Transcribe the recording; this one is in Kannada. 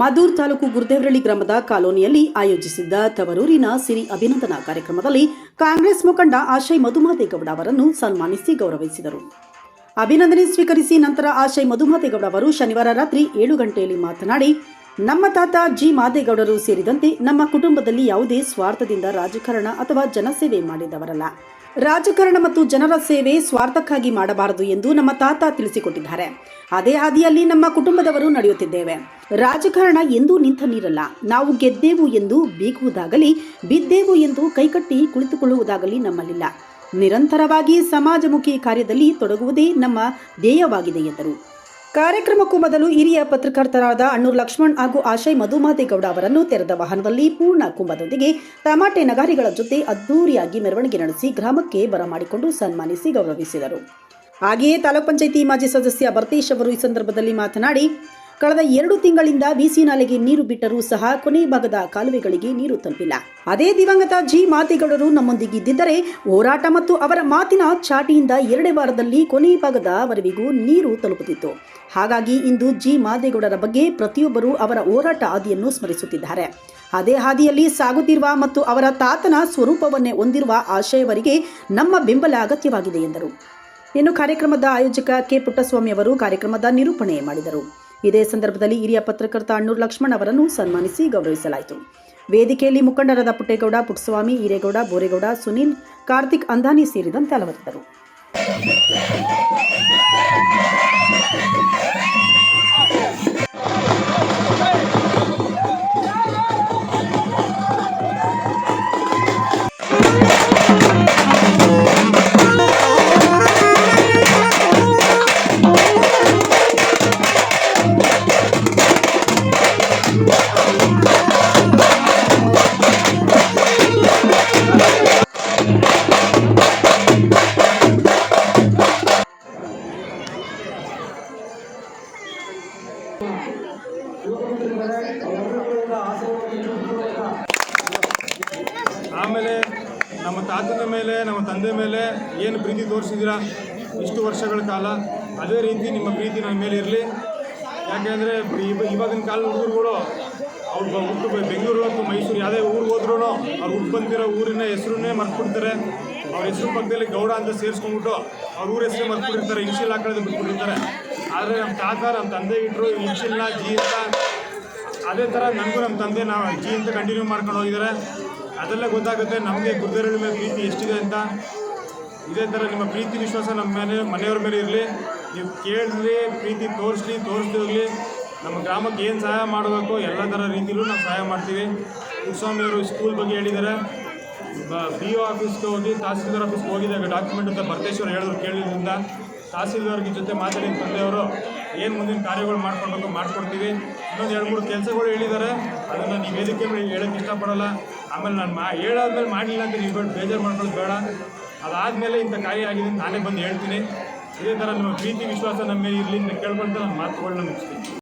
ಮಾದೂರ್ ತಾಲೂಕು ಗುರುದೇವರಳ್ಳಿ ಗ್ರಾಮದ ಕಾಲೋನಿಯಲ್ಲಿ ಆಯೋಜಿಸಿದ್ದ ತವರೂರಿನ ಸಿರಿ ಅಭಿನಂದನಾ ಕಾರ್ಯಕ್ರಮದಲ್ಲಿ ಕಾಂಗ್ರೆಸ್ ಮುಖಂಡ ಆಶಯ್ ಮಧುಮಾದೇಗೌಡ ಅವರನ್ನು ಸನ್ಮಾನಿಸಿ ಗೌರವಿಸಿದರು. ಅಭಿನಂದನೆ ಸ್ವೀಕರಿಸಿ ನಂತರ ಆಶಯ್ ಮಧುಮಾದೇಗೌಡ ಅವರು ಶನಿವಾರ ರಾತ್ರಿ ಏಳು ಗಂಟೆಯಲ್ಲಿ ಮಾತನಾಡಿ ನಮ್ಮ ತಾತ ಜಿ ಮಾದೇಗೌಡರು ಸೇರಿದಂತೆ ನಮ್ಮ ಕುಟುಂಬದಲ್ಲಿ ಯಾವುದೇ ಸ್ವಾರ್ಥದಿಂದ ರಾಜಕಾರಣ ಅಥವಾ ಜನಸೇವೆ ಮಾಡಿದವರಲ್ಲ. ರಾಜಕಾರಣ ಮತ್ತು ಜನರ ಸೇವೆ ಸ್ವಾರ್ಥಕ್ಕಾಗಿ ಮಾಡಬಾರದು ಎಂದು ನಮ್ಮ ತಾತ ತಿಳಿಸಿಕೊಟ್ಟಿದ್ದಾರೆ. ಅದೇ ಹಾದಿಯಲ್ಲಿ ನಮ್ಮ ಕುಟುಂಬದವರು ನಡೆಯುತ್ತಿದ್ದೇವೆ. ರಾಜಕಾರಣ ಎಂದೂ ನಿಂತ ನೀರಲ್ಲ. ನಾವು ಗೆದ್ದೇವು ಎಂದು ಬೀಗುವುದಾಗಲಿ, ಬಿದ್ದೇವು ಎಂದು ಕೈಕಟ್ಟಿ ಕುಳಿತುಕೊಳ್ಳುವುದಾಗಲಿ ನಮ್ಮಲ್ಲಿಲ್ಲ. ನಿರಂತರವಾಗಿ ಸಮಾಜಮುಖಿ ಕಾರ್ಯದಲ್ಲಿ ತೊಡಗುವುದೇ ನಮ್ಮ ಧ್ಯೇಯವಾಗಿದೆ ಎಂದರು. ಕಾರ್ಯಕ್ರಮಕ್ಕೂ ಮೊದಲು ಹಿರಿಯ ಪತ್ರಕರ್ತರಾದ ಅಣ್ಣೂರ್ ಲಕ್ಷ್ಮಣ್ ಹಾಗೂ ಆಶಯ್ ಮಧುಮಾದೇಗೌಡ ಅವರನ್ನು ತೆರೆದ ವಾಹನದಲ್ಲಿ ಪೂರ್ಣ ಕುಂಭದೊಂದಿಗೆ ತಮಾಟೆ ನಗಾರಿಗಳ ಜೊತೆ ಅದ್ದೂರಿಯಾಗಿ ಮೆರವಣಿಗೆ ನಡೆಸಿ ಗ್ರಾಮಕ್ಕೆ ಬರಮಾಡಿಕೊಂಡು ಸನ್ಮಾನಿಸಿ ಗೌರವಿಸಿದರು. ಹಾಗೆಯೇ ತಾಲೂಕ್ ಪಂಚಾಯಿತಿ ಮಾಜಿ ಸದಸ್ಯ ಭರತೇಶ್ ಅವರು ಈ ಸಂದರ್ಭದಲ್ಲಿ ಮಾತನಾಡಿ ಕಳೆದ ಎರಡು ತಿಂಗಳಿಂದ ಬಿಸಿ ನಾಲೆಗೆ ನೀರು ಬಿಟ್ಟರೂ ಸಹ ಕೊನೆ ಭಾಗದ ಕಾಲುವೆಗಳಿಗೆ ನೀರು ತಲುಪಿಲ್ಲ ಅದೇ ದಿವಂಗತ ಜಿ ಮಾತಿಗೌಡರು ನಮ್ಮೊಂದಿಗಿದ್ದರೆ ಹೋರಾಟ ಮತ್ತು ಅವರ ಮಾತಿನ ಚಾಟಿಯಿಂದ ಎರಡೇ ವಾರದಲ್ಲಿ ಕೊನೆ ಭಾಗದ ವರೆವಿಗೂ ನೀರು ತಲುಪುತ್ತಿತ್ತು. ಹಾಗಾಗಿ ಇಂದು ಜಿ ಮಾದೇಗೌಡರ ಬಗ್ಗೆ ಪ್ರತಿಯೊಬ್ಬರು ಅವರ ಹೋರಾಟ ಹಾದಿಯನ್ನು ಸ್ಮರಿಸುತ್ತಿದ್ದಾರೆ. ಅದೇ ಹಾದಿಯಲ್ಲಿ ಸಾಗುತ್ತಿರುವ ಮತ್ತು ಅವರ ತಾತನ ಸ್ವರೂಪವನ್ನೇ ಹೊಂದಿರುವ ಆಶಯವರಿಗೆ ನಮ್ಮ ಬೆಂಬಲ ಅಗತ್ಯವಾಗಿದೆ ಎಂದರು. ಇನ್ನು ಕಾರ್ಯಕ್ರಮದ ಆಯೋಜಕ ಕೆ ಪುಟ್ಟಸ್ವಾಮಿ ಅವರು ಕಾರ್ಯಕ್ರಮದ ನಿರೂಪಣೆ ಮಾಡಿದರು. ಇದೇ ಸಂದರ್ಭದಲ್ಲಿ ಹಿರಿಯ ಪತ್ರಕರ್ತ ಅಣ್ಣೂರು ಲಕ್ಷ್ಮಣ್ ಅವರನ್ನು ಸನ್ಮಾನಿಸಿ ಗೌರವಿಸಲಾಯಿತು. ವೇದಿಕೆಯಲ್ಲಿ ಮುಖಂಡರಾದ ಪುಟ್ಟೇಗೌಡ, ಪುಟ್ಟಸ್ವಾಮಿ, ಹಿರೇಗೌಡ, ಬೋರೇಗೌಡ, ಸುನೀಲ್, ಕಾರ್ತಿಕ್ ಅಂದಾನಿ ಸೇರಿದಂತೆ ಹಲವರಿದ್ದರು. ಆಮೇಲೆ ನಮ್ಮ ತಾತನ ಮೇಲೆ, ನಮ್ಮ ತಂದೆ ಮೇಲೆ ಏನು ಪ್ರೀತಿ ತೋರಿಸಿದ್ದೀರಾ? ಇಷ್ಟು ವರ್ಷಗಳ ಕಾಲ. ಅದೇ ರೀತಿ ನಿಮ್ಮ ಪ್ರೀತಿ ನನ್ನ ಮೇಲೆ ಇರಲಿ. ಯಾಕೆಂದರೆ ಇವಾಗಿನ ಕಾಲದ ಹುಡುಗರುಗಳು, ಅವ್ರು ಹುಟ್ಟು ಬೆಂಗಳೂರು ಮತ್ತು ಮೈಸೂರು, ಯಾವುದೇ ಊರಿಗೆ ಹೋದ್ರೂ ಅವ್ರು ಹುಟ್ಟು ಬಂದಿರೋ ಊರಿನ ಹೆಸರನ್ನೇ ಮರ್ತ್ಬಿಡ್ತಾರೆ. ಅವ್ರ ಹೆಸರು ಪಕ್ಕದಲ್ಲಿ ಗೌಡ ಅಂತ ಸೇರಿಸ್ಕೊಂಡ್ಬಿಟ್ಟು ಅವ್ರ ಊರ ಹೆಸರು ಮರ್ಕೊಂಡಿರ್ತಾರೆ ಇನ್ಶಿಲ್ ಹಾಕೊಳ್ಳೋದು ಬಿಟ್ಬಿಟ್ಟಿರ್ತಾರೆ. ಆದರೆ ನಮ್ಮ ತಾತ ನಮ್ಮ ತಂದೆ ಇಟ್ಟರು ಇನ್ಶಿಲ್ನ ಜಿ ಅಂತ. ಅದೇ ಥರ ನನಗೂ ನಮ್ಮ ತಂದೆ ನಾವು ಜಿ ಅಂತ ಕಂಟಿನ್ಯೂ ಮಾಡ್ಕೊಂಡು ಹೋಗಿದ್ದಾರೆ ಅದೆಲ್ಲ ಗೊತ್ತಾಗುತ್ತೆ ನಮಗೆ ಗುರುದೇರಳ ಮೇಲೆ ಪ್ರೀತಿ ಎಷ್ಟಿದೆ ಅಂತ. ಇದೇ ಥರ ನಿಮ್ಮ ಪ್ರೀತಿ ವಿಶ್ವಾಸ ನಮ್ಮ ಮೇಲೆ, ಮನೆಯವ್ರ ಮೇಲೆ ಇರಲಿ. ನೀವು ಕೇಳಲಿ ಪ್ರೀತಿ ತೋರಿಸ್ಲಿ ಹೋಗಲಿ. ನಮ್ಮ ಗ್ರಾಮಕ್ಕೆ ಏನು ಸಹಾಯ ಮಾಡಬೇಕು, ಎಲ್ಲ ಥರ ರೀತಿಲೂ ನಾವು ಸಹಾಯ ಮಾಡ್ತೀವಿ. ಕುಸ್ವಾಮಿ ಅವರು ಸ್ಕೂಲ್ ಬಗ್ಗೆ ಹೇಳಿದ್ದಾರೆ ಬಿ ಒ ಆಫೀಸ್ಗೆ ಹೋಗಿ, ತಹಸೀಲ್ದಾರ್ ಆಫೀಸ್ಗೆ ಹೋಗಿದ್ದಾಗ ಡಾಕ್ಯುಮೆಂಟ್ ಅಂತ ಭರತೇಶ್ವರ ಹೇಳಿದ್ರು, ಕೇಳಿದ್ರಿಂದ ತಹಸೀಲ್ದಾರ್ಗೆ ಜೊತೆ ಮಾತಾಡಿ ತಂದೆಯವರು ಏನು ಮುಂದಿನ ಕಾರ್ಯಗಳು ಮಾಡ್ಕೊಳ್ಬೇಕು ಮಾಡ್ಕೊಡ್ತೀವಿ. ಇನ್ನೊಂದು ಎರಡು ಮೂರು ಕೆಲಸಗಳು ಹೇಳಿದ್ದಾರೆ. ಅದನ್ನು ನೀವು ವೇದಿಕೆ ಹೇಳೋಕ್ಕೆ ಇಷ್ಟಪಡೋಲ್ಲ. ಆಮೇಲೆ ನಾನು ಮಾ, ಹೇಳಾದ್ಮೇಲೆ ಮಾಡಲಿಲ್ಲ ಅಂತ ನೀವು ಬೇಜಾರು ಮಾಡ್ಕೊಳ್ಳೋದು ಬೇಡ. ಅದಾದಮೇಲೆ ಇಂಥ ಕಾರ್ಯ ಆಗಿದೆ ನಾನೇ ಬಂದು ಹೇಳ್ತೀನಿ. ಇದೇ ಥರ ನಮ್ಮ ಪ್ರೀತಿ, ವಿಶ್ವಾಸ ನಮ್ಮ ಮೇಲೆ ಇರಲಿ ಅಂತ ಕೇಳ್ಕೊಳ್ತಾ ನಾನು ಮಾತುಗಳನ್ನ ಮುಗಿಸ್ತೀನಿ.